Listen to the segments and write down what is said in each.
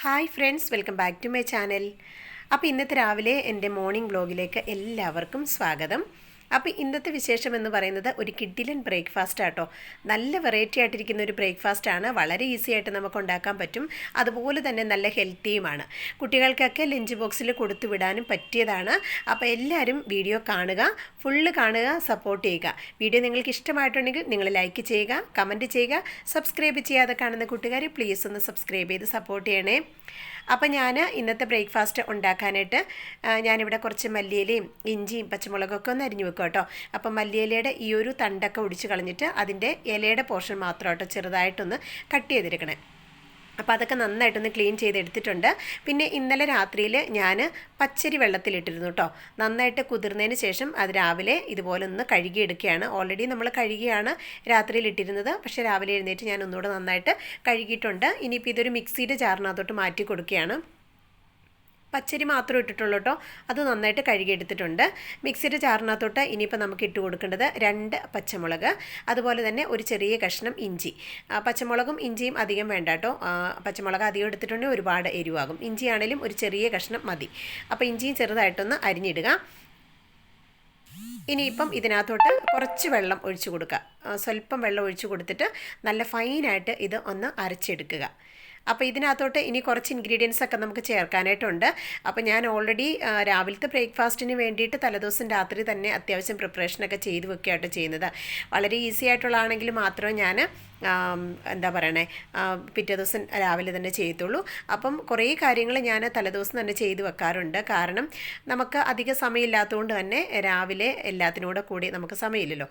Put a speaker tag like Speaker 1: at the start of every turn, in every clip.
Speaker 1: Hi friends welcome back to my channel അപ്പോൾ ഇന്നത്തെ രാവിലെ എന്റെ മോർണിംഗ് വ്ലോഗിലേക്ക് എല്ലാവർക്കും സ്വാഗതം. അപ്പോൾ ഇന്നത്തെ വിശേഷം എന്ന് പറയുന്നത് ഒരു കിഡിലൻ ബ്രേക്ക്ഫാസ്റ്റ് ആട്ടോ. നല്ല വെറൈറ്റി ആയിട്ടിരിക്കുന്ന ഒരു ബ്രേക്ക്ഫാസ്റ്റ് ആണ്. വളരെ ഈസി ആയിട്ട് നമുക്ക് ഉണ്ടാക്കാൻ പറ്റും. അതുപോലെ തന്നെ നല്ല ഹെൽത്തിയുമാണ് കുട്ടികൾക്കൊക്കെ ലഞ്ച് ബോക്സിൽ കൊടുത്തു വിടാനും പറ്റിയതാണ്. അപ്പോൾ എല്ലാവരും വീഡിയോ കാണുക ഫുള്ള് കാണുക സപ്പോർട്ട് ചെയ്യുക. വീഡിയോ നിങ്ങൾക്ക് ഇഷ്ടമായിട്ടുണ്ടെങ്കിൽ നിങ്ങൾ ലൈക്ക് ചെയ്യുക കമന്റ് ചെയ്യുക സബ്സ്ക്രൈബ് ചെയ്യാതെ കാണുന്ന കൂട്ടുകാർ പ്ലീസ് ഒന്ന് സബ്സ്ക്രൈബ് ചെയ്ത് സപ്പോർട്ട് ചെയ്യണേ. അപ്പോൾ ഞാൻ ഇന്നത്തെ ബ്രേക്ക്ഫാസ്റ്റ് ഉണ്ടാക്കാനായിട്ട് ഞാനിവിടെ കുറച്ച് മല്ലിയിലയും ഇഞ്ചിയും പച്ചമുളകൊക്കെ ഒന്ന് അരിഞ്ഞു വെക്കും കേട്ടോ. അപ്പോൾ മല്ലിയിലയുടെ ഈ ഒരു തണ്ടൊക്കെ ഒടിച്ച് കളഞ്ഞിട്ട് അതിന്റെ ഇലയുടെ പോർഷൻ മാത്രം ചെറുതായിട്ടൊന്ന് കട്ട് ചെയ്തെടുക്കണേ. അപ്പോൾ അതൊക്കെ നന്നായിട്ടൊന്ന് ക്ലീൻ ചെയ്തെടുത്തിട്ടുണ്ട്. പിന്നെ ഇന്നലെ രാത്രിയിൽ ഞാൻ പച്ചരി വെള്ളത്തിലിട്ടിരുന്നു കേട്ടോ നന്നായിട്ട് കുതിർന്നതിന് ശേഷം അത് രാവിലെ ഇതുപോലെ ഒന്ന് കഴുകിയെടുക്കുകയാണ്. ഓൾറെഡി നമ്മൾ കഴുകിയാണ് രാത്രിയിൽ ഇട്ടിരുന്നത് പക്ഷേ രാവിലെ എഴുന്നേറ്റ് ഞാൻ ഒന്നുകൂടെ നന്നായിട്ട് കഴുകിയിട്ടുണ്ട്. ഇനിയിപ്പോൾ ഇതൊരു മിക്സിയുടെ ജാറിനകത്തോട്ട് മാറ്റി കൊടുക്കുകയാണ്. പച്ചരി മാത്രം ഇട്ടിട്ടുള്ളൂ കേട്ടോ അത് നന്നായിട്ട് കഴുകിയെടുത്തിട്ടുണ്ട്. മിക്സിയുടെ ചാറിനകത്തോട്ട് ഇനിയിപ്പോൾ നമുക്ക് ഇട്ട് കൊടുക്കേണ്ടത് രണ്ട് പച്ചമുളക് അതുപോലെ തന്നെ ഒരു ചെറിയ കഷ്ണം ഇഞ്ചി. പച്ചമുളകും ഇഞ്ചിയും അധികം വേണ്ട കേട്ടോ പച്ചമുളക് അധികം എടുത്തിട്ടുണ്ടെങ്കിൽ ഒരുപാട് എരിവാകും. ഇഞ്ചിയാണേലും ഒരു ചെറിയ കഷ്ണം മതി. അപ്പോൾ ഇഞ്ചിയും ചെറുതായിട്ടൊന്ന് അരിഞ്ഞിടുക. ഇനിയിപ്പം ഇതിനകത്തോട്ട് കുറച്ച് വെള്ളം ഒഴിച്ചു കൊടുക്കുക. സ്വല്പം വെള്ളം ഒഴിച്ചു കൊടുത്തിട്ട് നല്ല ഫൈനായിട്ട് ഇത് ഒന്ന് അരച്ചെടുക്കുക. അപ്പോൾ ഇതിനകത്തോട്ട് ഇനി കുറച്ച് ഇൻഗ്രീഡിയൻസ് ഒക്കെ നമുക്ക് ചേർക്കാനായിട്ടുണ്ട്. അപ്പോൾ ഞാൻ ഓൾറെഡി രാവിലത്തെ ബ്രേക്ക്ഫാസ്റ്റിന് വേണ്ടിയിട്ട് തലേദിവസം രാത്രി തന്നെ അത്യാവശ്യം പ്രിപ്പറേഷനൊക്കെ ചെയ്ത് വെക്കുകയായിട്ട് ചെയ്യുന്നത്. വളരെ ഈസി ആയിട്ടുള്ളതാണെങ്കിൽ മാത്രമേ ഞാൻ എന്താ പറയണേ പിറ്റേ ദിവസം രാവിലെ തന്നെ ചെയ്യത്തുള്ളൂ. അപ്പം കുറേ കാര്യങ്ങൾ ഞാൻ തലേദിവസം തന്നെ ചെയ്തു വെക്കാറുണ്ട്. കാരണം നമുക്ക് അധിക സമയമില്ലാത്തതുകൊണ്ട് തന്നെ രാവിലെ എല്ലാത്തിനൂടെ കൂടി നമുക്ക് സമയമില്ലല്ലോ.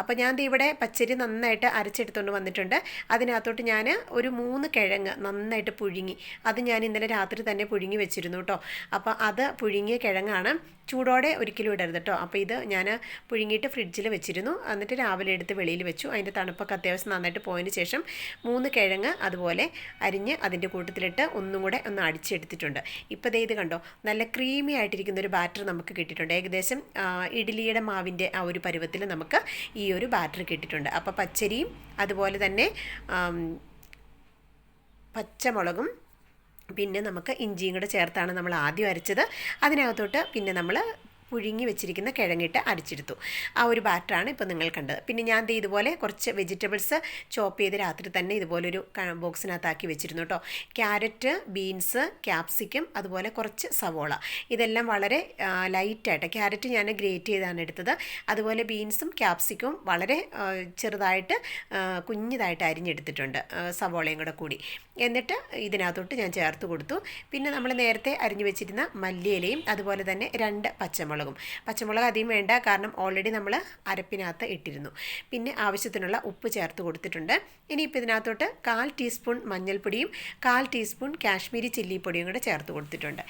Speaker 1: അപ്പം ഞാൻ ഇവിടെ പച്ചരി നന്നായിട്ട് അരച്ചെടുത്തുകൊണ്ട് വന്നിട്ടുണ്ട്. അതിനകത്തോട്ട് ഞാൻ ഒരു മൂന്ന് കിഴങ്ങ് നന്നായിട്ട് പുഴുങ്ങി. അത് ഞാൻ ഇന്നലെ രാത്രി തന്നെ പുഴുങ്ങി വെച്ചിരുന്നു കേട്ടോ അപ്പോൾ അത് പുഴുങ്ങിയ കിഴങ്ങാണ് ചൂടോടെ ഒരിക്കലും ഇടരുത് കേട്ടോ അപ്പോൾ ഇത് ഞാൻ പുഴുങ്ങിയിട്ട് ഫ്രിഡ്ജിൽ വെച്ചിരുന്നു. എന്നിട്ട് രാവിലെ എടുത്ത് വെളിയിൽ വെച്ചു. അതിന്റെ തണുപ്പൊക്കെ അത്യാവശ്യം നന്നായിട്ട് പോയതിന് ശേഷം മൂന്ന് കിഴങ്ങ് അതുപോലെ അരിഞ്ഞ് അതിന്റെ കൂട്ടത്തിലിട്ട് ഒന്നും കൂടെ ഒന്ന് അടിച്ചെടുത്തിട്ടുണ്ട്. ഇപ്പോൾ ദേ ഇത് കണ്ടോ? നല്ല ക്രീമി ആയിട്ടിരിക്കുന്ന ഒരു ബാറ്റർ നമുക്ക് കിട്ടിയിട്ടുണ്ട്. ഏകദേശം ഇഡ്ഡലിയുടെ മാവിന്റെ ആ ഒരു പരുവത്തിൽ നമുക്ക് ഈ ഒരു ബാറ്റർ കിട്ടിയിട്ടുണ്ട്. അപ്പോൾ പച്ചരിയും അതുപോലെ തന്നെ പച്ചമുളകും പിന്നെ നമുക്ക് ഇഞ്ചിയും കൂടെ ചേർത്താണ് നമ്മൾ ആദ്യം അരച്ചത്. അതിനകത്തോട്ട് പിന്നെ നമ്മൾ പുഴുങ്ങി വെച്ചിരിക്കുന്ന കിഴങ്ങിട്ട് അരച്ചെടുത്തു ആ ഒരു ബാറ്ററാണ് ഇപ്പോൾ നിങ്ങൾ കണ്ടത്. പിന്നെ ഞാൻ ദേ ഇതുപോലെ കുറച്ച് വെജിറ്റബിൾസ് ചോപ്പ് ചെയ്ത് രാത്രി തന്നെ ഇതുപോലൊരു ബോക്സിനകത്താക്കി വെച്ചിരുന്നു കേട്ടോ ക്യാരറ്റ് ബീൻസ് ക്യാപ്സിക്കം അതുപോലെ കുറച്ച് സവോള. ഇതെല്ലാം വളരെ ലൈറ്റായിട്ട് ക്യാരറ്റ് ഞാൻ ഗ്രേറ്റ് ചെയ്താണ് എടുത്തത്. അതുപോലെ ബീൻസും ക്യാപ്സിക്കവും വളരെ ചെറുതായിട്ട് കുഞ്ഞിതായിട്ട് അരിഞ്ഞെടുത്തിട്ടുണ്ട് സവോളയും കൂടെ കൂടി. എന്നിട്ട് ഇതിനകത്തോട്ട് ഞാൻ ചേർത്ത് കൊടുത്തു. പിന്നെ നമ്മൾ നേരത്തെ അരിഞ്ഞു വെച്ചിരുന്ന മല്ലിയിലയും അതുപോലെ തന്നെ രണ്ട് പച്ചമുളകും പച്ചമുളക്. അധികം വേണ്ട കാരണം ഓൾറെഡി നമ്മൾ അരപ്പിനകത്ത് ഇട്ടിരുന്നു. പിന്നെ ആവശ്യത്തിനുള്ള ഉപ്പ് ചേർത്ത് കൊടുത്തിട്ടുണ്ട്. ഇനിയിപ്പോൾ ഇതിനകത്തോട്ട് കാൽ ടീസ്പൂൺ മഞ്ഞൾപ്പൊടിയും കാൽ ടീസ്പൂൺ കാശ്മീരി ചില്ലിപ്പൊടിയും കൂടെ ചേർത്ത് കൊടുത്തിട്ടുണ്ട്.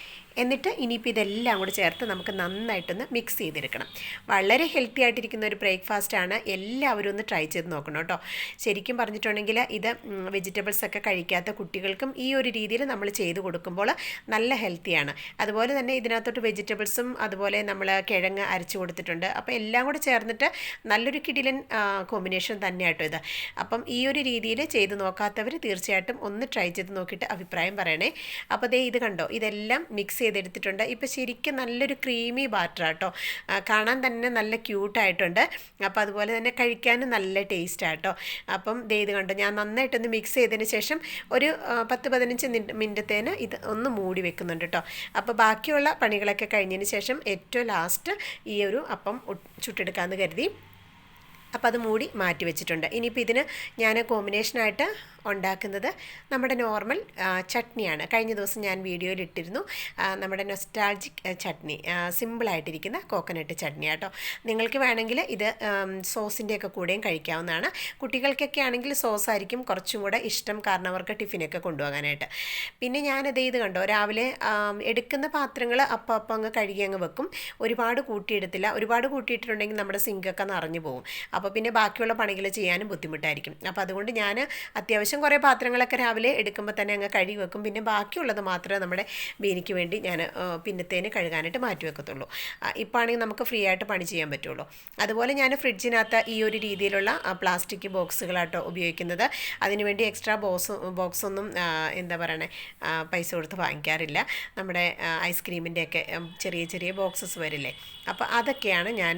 Speaker 1: എന്നിട്ട് ഇനിയിപ്പോൾ ഇതെല്ലാം കൂടെ ചേർത്ത് നമുക്ക് നന്നായിട്ടൊന്ന് മിക്സ് ചെയ്തെടുക്കണം. വളരെ ഹെൽത്തി ആയിട്ടിരിക്കുന്ന ഒരു ബ്രേക്ക്ഫാസ്റ്റ് ആണ്. എല്ലാവരും ഒന്ന് ട്രൈ ചെയ്ത് നോക്കണം കേട്ടോ. ശരിക്കും പറഞ്ഞിട്ടുണ്ടെങ്കിൽ ഇത് വെജിറ്റബിൾസ് ഒക്കെ കഴിക്കാത്ത കുട്ടികൾക്കും ഈ ഒരു രീതിയിൽ നമ്മൾ ചെയ്ത് കൊടുക്കുമ്പോൾ നല്ല ഹെൽത്തിയാണ് അതുപോലെ തന്നെ ഇതിനകത്തോട്ട് വെജിറ്റബിൾസും അതുപോലെ നമ്മൾ കിഴങ്ങ് അരച്ച് കൊടുത്തിട്ടുണ്ട്. അപ്പോൾ എല്ലാം കൂടെ ചേർന്നിട്ട് നല്ലൊരു കിടിലൻ കോമ്പിനേഷൻ തന്നെയാട്ടോ ഇത്. അപ്പം ഈ ഒരു രീതിയിൽ ചെയ്ത് നോക്കാത്തവർ തീർച്ചയായിട്ടും ഒന്ന് ട്രൈ ചെയ്ത് നോക്കിയിട്ട് അഭിപ്രായം പറയണേ. അപ്പോൾ ദേ ഇത് കണ്ടോ? ഇതെല്ലാം മിക്സ് ചെയ്തെടുത്തിട്ടുണ്ട്. ഇപ്പോൾ ശരിക്കും നല്ലൊരു ക്രീമി ബാറ്റർ ആട്ടോ. കാണാൻ തന്നെ നല്ല ക്യൂട്ടായിട്ടുണ്ട് അപ്പോൾ അതുപോലെ തന്നെ കഴിക്കാനും നല്ല ടേസ്റ്റ് ആട്ടോ. അപ്പം ഇത് കണ്ടോ ഞാൻ നന്നായിട്ടൊന്ന് മിക്സ് ചെയ്തതിന് ശേഷം ഒരു പത്ത് പതിനഞ്ച് മിനിറ്റത്തേന് ഇത് ഒന്ന് മൂടി വെക്കുന്നുണ്ട് കേട്ടോ അപ്പോൾ ബാക്കിയുള്ള പണികളൊക്കെ കഴിഞ്ഞതിന് ശേഷം ഏറ്റവും ലാസ്റ്റ് ഈ ഒരു അപ്പം ചുട്ടെടുക്കാമെന്ന് കരുതി. അപ്പോൾ അത് മൂടി മാറ്റി വെച്ചിട്ടുണ്ട്. ഇനിയിപ്പോൾ ഇതിന് ഞാൻ കോമ്പിനേഷനായിട്ട് ഉണ്ടാക്കുന്നത് നമ്മുടെ നോർമൽ ചട്നിയാണ്. കഴിഞ്ഞ ദിവസം ഞാൻ വീഡിയോയിൽ ഇട്ടിരുന്നു നമ്മുടെ നൊസ്റ്റാൾജിക് ചട്നി സിമ്പിളായിട്ടിരിക്കുന്ന കോക്കനട്ട് ചട്നി കേട്ടോ. നിങ്ങൾക്ക് വേണമെങ്കിൽ ഇത് സോസിന്റെയൊക്കെ കൂടെയും കഴിക്കാവുന്നതാണ്. കുട്ടികൾക്കൊക്കെ ആണെങ്കിൽ സോസ് ആയിരിക്കും കുറച്ചും കൂടെ ഇഷ്ടം കാരണം അവർക്ക് ടിഫിനൊക്കെ കൊണ്ടുപോകാനായിട്ട്. പിന്നെ ഞാനത് ഇത് കണ്ടോ രാവിലെ എടുക്കുന്ന പാത്രങ്ങൾ അപ്പം അപ്പം അങ്ങ് കഴുകി അങ്ങ് വെക്കും. ഒരുപാട് കൂട്ടിയിടത്തില്ല. ഒരുപാട് കൂട്ടിയിട്ടുണ്ടെങ്കിൽ നമ്മുടെ സിങ്കൊക്കെ നിറഞ്ഞു പോകും. അപ്പോൾ പിന്നെ ബാക്കിയുള്ള പണികൾ ചെയ്യാനും ബുദ്ധിമുട്ടായിരിക്കും. അപ്പോൾ അതുകൊണ്ട് ഞാൻ അത്യാവശ്യം ഏകദേശം കുറേ പാത്രങ്ങളൊക്കെ രാവിലെ എടുക്കുമ്പോൾ തന്നെ അങ്ങ് കഴുകി വെക്കും. പിന്നെ ബാക്കിയുള്ളത് മാത്രമേ നമ്മുടെ ബീനിക്ക് വേണ്ടി ഞാൻ പിന്നത്തേന് കഴുകാനായിട്ട് മാറ്റി വെക്കത്തുള്ളൂ. ഇപ്പോൾ ആണെങ്കിൽ നമുക്ക് ഫ്രീ ആയിട്ട് പണി ചെയ്യാൻ പറ്റുള്ളൂ. അതുപോലെ ഞാൻ ഫ്രിഡ്ജിനകത്ത് ഈ ഒരു രീതിയിലുള്ള പ്ലാസ്റ്റിക് ബോക്സുകളാട്ടോ ഉപയോഗിക്കുന്നത്. അതിനുവേണ്ടി എക്സ്ട്രാ ബോക്സ് ബോക്സ് ഒന്നും എന്താ പറയണേ പൈസ കൊടുത്ത് വാങ്ങിക്കാറില്ല. നമ്മുടെ ഐസ്ക്രീമിന്റെയൊക്കെ ചെറിയ ചെറിയ ബോക്സസ് വരില്ലേ. അപ്പോൾ അതൊക്കെയാണ് ഞാൻ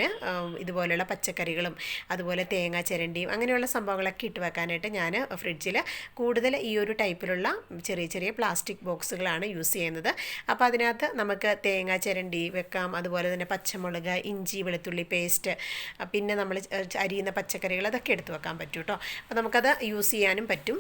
Speaker 1: ഇതുപോലെയുള്ള പച്ചക്കറികളും അതുപോലെ തേങ്ങ ചിരണ്ടിയും അങ്ങനെയുള്ള സംഭവങ്ങളൊക്കെ ഇട്ട് വെക്കാനായിട്ട് ഞാൻ ഫ്രിഡ്ജിൽ കൂടുതൽ ഈ ഒരു ടൈപ്പിലുള്ള ചെറിയ ചെറിയ പ്ലാസ്റ്റിക് ബോക്സുകളാണ് യൂസ് ചെയ്യുന്നത്. അപ്പോൾ അതിനകത്ത് നമുക്ക് തേങ്ങ ചിരണ്ടി വെക്കാം. അതുപോലെ തന്നെ പച്ചമുളക് ഇഞ്ചി വെളുത്തുള്ളി പേസ്റ്റ് പിന്നെ നമ്മൾ അരിയുന്ന പച്ചക്കറികൾ അതൊക്കെ എടുത്ത് വെക്കാൻ പറ്റും കേട്ടോ അപ്പോൾ നമുക്കത് യൂസ് ചെയ്യാനും പറ്റും.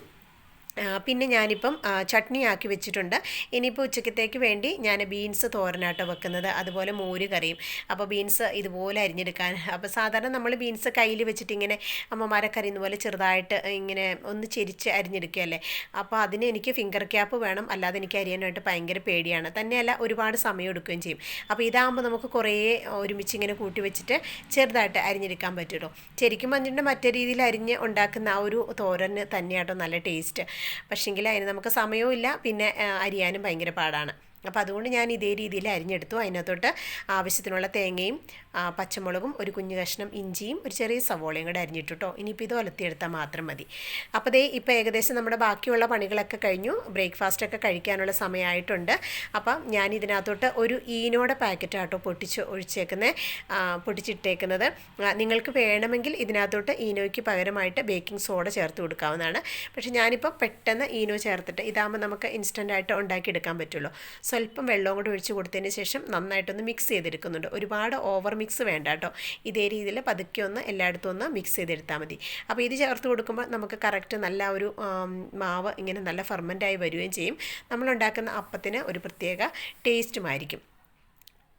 Speaker 1: പിന്നെ ഞാനിപ്പം ചട്നി ആക്കി വെച്ചിട്ടുണ്ട്. ഇനിയിപ്പോൾ ഉച്ചക്കത്തേക്ക് വേണ്ടി ഞാൻ ബീൻസ് തോരനാട്ടോ വെക്കുന്നത്. അതുപോലെ മോര് കറിയും. അപ്പോൾ ബീൻസ് ഇതുപോലെ അരിഞ്ഞെടുക്കാൻ. അപ്പോൾ സാധാരണ നമ്മൾ ബീൻസ് കയ്യിൽ വെച്ചിട്ട് ഇങ്ങനെ അമ്മമാരെ കറിയുന്ന പോലെ ചെറുതായിട്ട് ഇങ്ങനെ ഒന്ന് ചെരിച്ച് അരിഞ്ഞെടുക്കുകയല്ലേ. അപ്പോൾ അതിന് എനിക്ക് ഫിംഗർ ക്യാപ്പ് വേണം. അല്ലാതെ എനിക്ക് അരിയാനായിട്ട് ഭയങ്കര പേടിയാണ്. തന്നെയല്ല ഒരുപാട് സമയം എടുക്കുകയും ചെയ്യും. അപ്പോൾ ഇതാകുമ്പോൾ നമുക്ക് കുറേ ഒരുമിച്ച് ഇങ്ങനെ കൂട്ടി വെച്ചിട്ട് ചെറുതായിട്ട് അരിഞ്ഞെടുക്കാൻ പറ്റുമല്ലോ ശരിക്കും പറഞ്ഞിട്ടുണ്ടെങ്കിൽ മറ്റേ രീതിയിൽ അരിഞ്ഞ് ഉണ്ടാക്കുന്ന ആ ഒരു തോരന് തന്നെയാട്ടോ നല്ല ടേസ്റ്റ്. പക്ഷേങ്കിൽ അതിന് നമുക്ക് സമയവും ഇല്ല പിന്നെ അരിയാനും ഭയങ്കര പാടാണ്. അപ്പോൾ അതുകൊണ്ട് ഞാൻ ഇതേ രീതിയിൽ അരിഞ്ഞെടുത്തു. അതിനകത്തോട്ട് ആവശ്യത്തിനുള്ള തേങ്ങയും പച്ചമുളകും ഒരു കുഞ്ഞു കഷ്ണം ഇഞ്ചിയും ഒരു ചെറിയ സവോളയും കൂടെ അരിഞ്ഞിട്ടു കേട്ടോ ഇനിയിപ്പോൾ ഇത് ഒലത്തിയെടുത്താൽ മാത്രം മതി. അപ്പോൾ ദേ ഇപ്പോൾ ഏകദേശം നമ്മുടെ ബാക്കിയുള്ള പണികളൊക്കെ കഴിഞ്ഞു. ബ്രേക്ക്ഫാസ്റ്റൊക്കെ കഴിക്കാനുള്ള സമയമായിട്ടുണ്ട്. അപ്പം ഞാൻ ഇതിനകത്തോട്ട് ഒരു ഈനോടെ പാക്കറ്റാട്ടോ പൊട്ടിച്ച് ഒഴിച്ചേക്കുന്നത് പൊട്ടിച്ചിട്ടേക്കുന്നത്. നിങ്ങൾക്ക് വേണമെങ്കിൽ ഇതിനകത്തോട്ട് ഈനോയ്ക്ക് പകരമായിട്ട് ബേക്കിംഗ് സോഡ ചേർത്ത് കൊടുക്കാവുന്നതാണ്. പക്ഷേ ഞാനിപ്പോൾ പെട്ടെന്ന് ഈനോ ചേർത്തിട്ട് ഇതാകുമ്പോൾ നമുക്ക് ഇൻസ്റ്റന്റായിട്ട് ഉണ്ടാക്കിയെടുക്കാൻ പറ്റുള്ളൂ. സ്വല്പം വെള്ളവും കൂടി ഒഴിച്ച് കൊടുത്തതിന് ശേഷം നന്നായിട്ടൊന്ന് മിക്സ് ചെയ്തെടുക്കുന്നുണ്ട്. ഒരുപാട് ഓവർ മിക്സ് വേണ്ട കേട്ടോ. ഇതേ രീതിയിൽ പതുക്കെ ഒന്ന് എല്ലായിടത്തും ഒന്ന് മിക്സ് ചെയ്തെടുത്താൽ മതി. അപ്പോൾ ഇത് ചേർത്ത് കൊടുക്കുമ്പോൾ നമുക്ക് കറക്റ്റ് നല്ല ഒരു മാവ് ഇങ്ങനെ നല്ല ഫെർമെന്റായി വരികയും ചെയ്യും. നമ്മളുണ്ടാക്കുന്ന അപ്പത്തിന് ഒരു പ്രത്യേക ടേസ്റ്റുമായിരിക്കും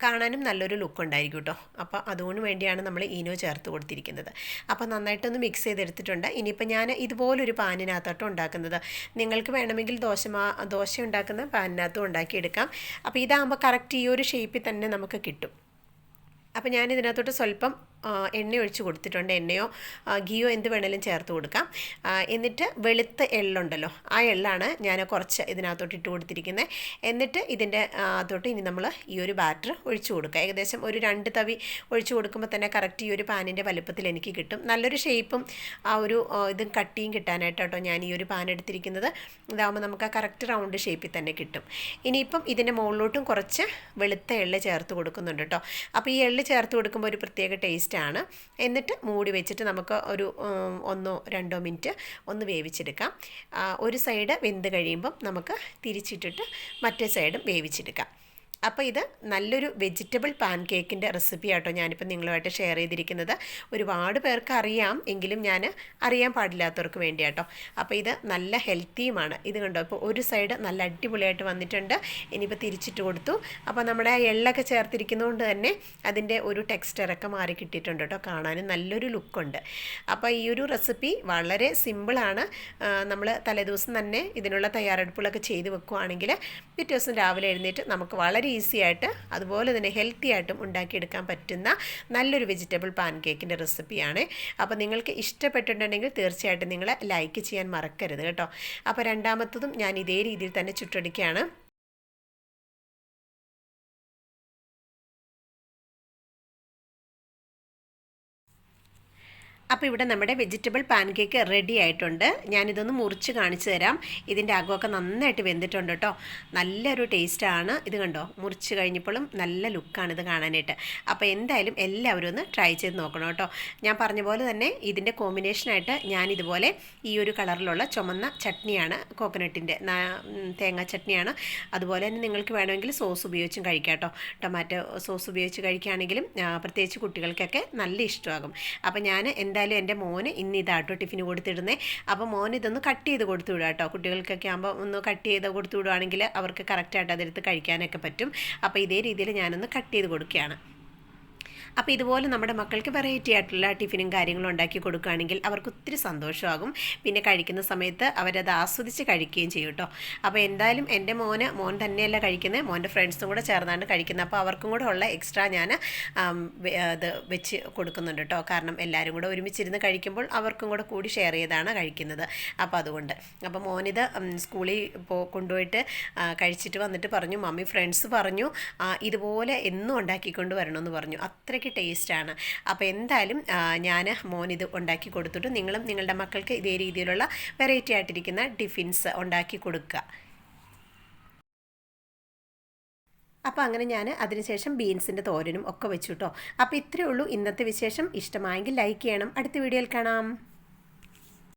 Speaker 1: കാണാനും നല്ലൊരു ലുക്ക് ഉണ്ടായിരിക്കും കേട്ടോ അപ്പോൾ അതുകൊണ്ട് വേണ്ടിയാണ് നമ്മൾ ഈനോ ചേർത്ത് കൊടുത്തിരിക്കുന്നത്. അപ്പോൾ നന്നായിട്ടൊന്ന് മിക്സ് ചെയ്തെടുത്തിട്ടുണ്ട്. ഇനിയിപ്പോൾ ഞാൻ ഇതുപോലൊരു പാനിനകത്തോട്ട് ഉണ്ടാക്കുന്നത്. നിങ്ങൾക്ക് വേണമെങ്കിൽ ദോശ ദോശ ഉണ്ടാക്കുന്ന പാനിനകത്തും ഉണ്ടാക്കിയെടുക്കാം. അപ്പോൾ ഇതാകുമ്പോൾ കറക്റ്റ് ഈ ഒരു ഷേപ്പിൽ തന്നെ നമുക്ക് കിട്ടും. അപ്പോൾ ഞാൻ ഇതിനകത്തോട്ട് സ്വല്പം എണ്ണ ഒഴിച്ച് കൊടുത്തിട്ടുണ്ട്. എണ്ണയോ ഗീയോ എന്ത് വേണേലും ചേർത്ത് കൊടുക്കാം. എന്നിട്ട് വെളുത്ത എള്ളുണ്ടല്ലോ ആ എള്ളാണ് ഞാൻ കുറച്ച് ഇതിനകത്തോട്ട് ഇട്ട് കൊടുത്തിരിക്കുന്നത് എന്നിട്ട് ഇതിന്റെ അകത്തോട്ട് ഇനി നമ്മൾ ഈ ഒരു ബാറ്റർ ഒഴിച്ച് കൊടുക്കുക. ഏകദേശം ഒരു രണ്ട് തവി ഒഴിച്ച് കൊടുക്കുമ്പോൾ തന്നെ കറക്റ്റ് ഈ ഒരു പാനിന്റെ വലുപ്പത്തിൽ എനിക്ക് കിട്ടും. നല്ലൊരു ഷേപ്പും ആ ഒരു ഇതും കട്ടിയും കിട്ടാനായിട്ട് കേട്ടോ ഞാൻ ഈ ഒരു പാൻ എടുത്തിരിക്കുന്നത്. ഇതാകുമ്പോൾ നമുക്ക് ആ കറക്റ്റ് റൗണ്ട് ഷേപ്പിൽ തന്നെ കിട്ടും. ഇനിയിപ്പം ഇതിന്റെ മുകളിലോട്ടും കുറച്ച് വെളുത്ത എള്ള് ചേർത്ത് കൊടുക്കുന്നുണ്ട് കേട്ടോ അപ്പോൾ ഈ എള്ള് ചേർത്ത് കൊടുക്കുമ്പോൾ ഒരു പ്രത്യേക ടേസ്റ്റ് ടേസ്റ്റാണ് എന്നിട്ട് മൂടി വെച്ചിട്ട് നമുക്ക് ഒരു ഒന്നോ രണ്ടോ മിനിറ്റ് ഒന്ന് വേവിച്ചെടുക്കാം. ഒരു സൈഡ് വെന്ത് കഴിയുമ്പം നമുക്ക് തിരിച്ചിട്ടിട്ട് മറ്റേ സൈഡും വേവിച്ചെടുക്കാം. അപ്പോൾ ഇത് നല്ലൊരു വെജിറ്റബിൾ പാൻ കേക്കിന്റെ റെസിപ്പി ആട്ടോ ഞാനിപ്പോൾ നിങ്ങളുമായിട്ട് ഷെയർ ചെയ്തിരിക്കുന്നത്. ഒരുപാട് പേർക്ക് അറിയാം എങ്കിലും ഞാൻ അറിയാൻ പാടില്ലാത്തവർക്ക് വേണ്ടിയാട്ടോ. അപ്പോൾ ഇത് നല്ല ഹെൽത്തിയുമാണ്. ഇത് കണ്ടോ ഇപ്പോൾ ഒരു സൈഡ് നല്ല അടിപൊളിയായിട്ട് വന്നിട്ടുണ്ട്. ഇനിയിപ്പോൾ തിരിച്ചിട്ട് കൊടുത്തു. അപ്പോൾ നമ്മുടെ എള്ളൊക്കെ ചേർത്തിരിക്കുന്നതുകൊണ്ട് തന്നെ അതിന്റെ ഒരു ടെക്സ്റ്ററൊക്കെ മാറി കിട്ടിയിട്ടുണ്ട് കേട്ടോ. കാണാനും നല്ലൊരു ലുക്കുണ്ട്. അപ്പോൾ ഈ ഒരു റെസിപ്പി വളരെ സിമ്പിളാണ്. നമ്മൾ തലേദിവസം തന്നെ ഇതിനുള്ള തയ്യാറെടുപ്പുകളൊക്കെ ചെയ്ത് വെക്കുകയാണെങ്കിൽ പിറ്റേ ദിവസം രാവിലെ എഴുന്നേറ്റ് നമുക്ക് വളരെ ഈസി ആയിട്ട് അതുപോലെ തന്നെ ഹെൽത്തി ആയിട്ടും ഉണ്ടാക്കിയെടുക്കാൻ പറ്റുന്ന നല്ലൊരു വെജിറ്റബിൾ പാൻ കേക്കിന്റെ റെസിപ്പിയാണ് അപ്പോൾ നിങ്ങൾക്ക് ഇഷ്ടപ്പെട്ടിട്ടുണ്ടെങ്കിൽ തീർച്ചയായിട്ടും നിങ്ങൾ ലൈക്ക് ചെയ്യാൻ മറക്കരുത് കേട്ടോ. അപ്പോൾ രണ്ടാമത്തതും ഞാൻ ഇതേ രീതിയിൽ തന്നെ ചുറ്റടിക്കുകയാണ് അപ്പോൾ ഇവിടെ നമ്മുടെ വെജിറ്റബിൾ പാൻ കേക്ക് റെഡി ആയിട്ടുണ്ട്. ഞാനിതൊന്ന് മുറിച്ച് കാണിച്ചു തരാം. ഇതിന്റെ അകമൊക്കെ നന്നായിട്ട് വെന്തിട്ടുണ്ട് കേട്ടോ. നല്ലൊരു ടേസ്റ്റാണ് ഇത് കണ്ടോ? മുറിച്ച് കഴിഞ്ഞപ്പോഴും നല്ല ലുക്കാണ് ഇത് കാണാനായിട്ട്. അപ്പോൾ എന്തായാലും എല്ലാവരും ഒന്ന് ട്രൈ ചെയ്ത് നോക്കണം കേട്ടോ. ഞാൻ പറഞ്ഞ പോലെ തന്നെ ഇതിന്റെ കോമ്പിനേഷനായിട്ട് ഞാൻ ഇതുപോലെ ഈ ഒരു കളറിലുള്ള ചുമന്ന ചട്നിയാണ് കോക്കനട്ടിന്റെ തേങ്ങാ ചട്നിയാണ്. അതുപോലെ തന്നെ നിങ്ങൾക്ക് വേണമെങ്കിൽ സോസ് ഉപയോഗിച്ചും കഴിക്കാം കേട്ടോ. ടൊമാറ്റോ സോസ് ഉപയോഗിച്ച് കഴിക്കുകയാണെങ്കിലും പ്രത്യേകിച്ച് കുട്ടികൾക്കൊക്കെ നല്ല ഇഷ്ടമാകും. അപ്പോൾ ഞാൻ എന്താ എന്തായാലും എന്റെ മോന് ഇന്ന് ഇതാട്ടോ ടിഫിന് കൊടുത്തിടുന്നത് അപ്പോൾ മോൻ ഇതൊന്ന് കട്ട് ചെയ്ത് കൊടുത്തു വിടുക കേട്ടോ. കുട്ടികൾക്കൊക്കെ ആകുമ്പോൾ ഒന്ന് കട്ട് ചെയ്ത് കൊടുത്തു വിടുവാണെങ്കിൽ അവർക്ക് കറക്റ്റായിട്ട് അതെടുത്ത് കഴിക്കാനൊക്കെ പറ്റും. അപ്പോൾ ഇതേ രീതിയിൽ ഞാനൊന്ന് കട്ട് ചെയ്ത് കൊടുക്കുകയാണ്. അപ്പോൾ ഇതുപോലെ നമ്മുടെ മക്കൾക്ക് വെറൈറ്റി ആയിട്ടുള്ള ടിഫിനും കാര്യങ്ങളും ഉണ്ടാക്കി കൊടുക്കുകയാണെങ്കിൽ അവർക്ക് ഒത്തിരി സന്തോഷമാകും. പിന്നെ കഴിക്കുന്ന സമയത്ത് അവരത് ആസ്വദിച്ച് കഴിക്കുകയും ചെയ്യും കേട്ടോ. അപ്പോൾ എന്തായാലും എന്റെ മോന് മോൻ തന്നെയല്ല കഴിക്കുന്നത് മോന്റെ ഫ്രണ്ട്സും കൂടെ ചേർന്നാണ് കഴിക്കുന്നത് അപ്പോൾ അവർക്കും കൂടെ ഉള്ള എക്സ്ട്രാ ഞാൻ അത് വെച്ച് കൊടുക്കുന്നുണ്ട് കേട്ടോ. കാരണം എല്ലാവരും കൂടെ ഒരുമിച്ചിരുന്ന് കഴിക്കുമ്പോൾ അവർക്കും കൂടെ കൂടി ഷെയർ ചെയ്താണ് കഴിക്കുന്നത്. അപ്പോൾ അതുകൊണ്ട്. അപ്പോൾ മോനിത് സ്കൂളിൽ പോ കൊണ്ടുപോയിട്ട് കഴിച്ചിട്ട് വന്നിട്ട് പറഞ്ഞു മമ്മി ഫ്രണ്ട്സ് പറഞ്ഞു ഇതുപോലെ എന്നും ഉണ്ടാക്കിക്കൊണ്ട് വരണമെന്ന് പറഞ്ഞു. അത്രയ്ക്ക് ടേസ്റ്റാണ്. അപ്പോൾ എന്തായാലും ഞാൻ മോനിത് ഉണ്ടാക്കി കൊടുത്തിട്ട് നിങ്ങളും നിങ്ങളുടെ മക്കൾക്ക് ഇതേ രീതിയിലുള്ള വെറൈറ്റി ആയിട്ടിരിക്കുന്ന ടിഫിൻസ് ഉണ്ടാക്കി കൊടുക്കുക അപ്പോൾ അങ്ങനെ ഞാൻ അതിനുശേഷം ബീൻസിന്റെ തോരനും ഒക്കെ വെച്ചു കേട്ടോ അപ്പോൾ ഇത്രയേ ഉള്ളൂ. ഇന്നത്തെ വിശേഷം ഇഷ്ടമായെങ്കിൽ ലൈക്ക് ചെയ്യണം. അടുത്ത വീഡിയോയിൽ കാണാം.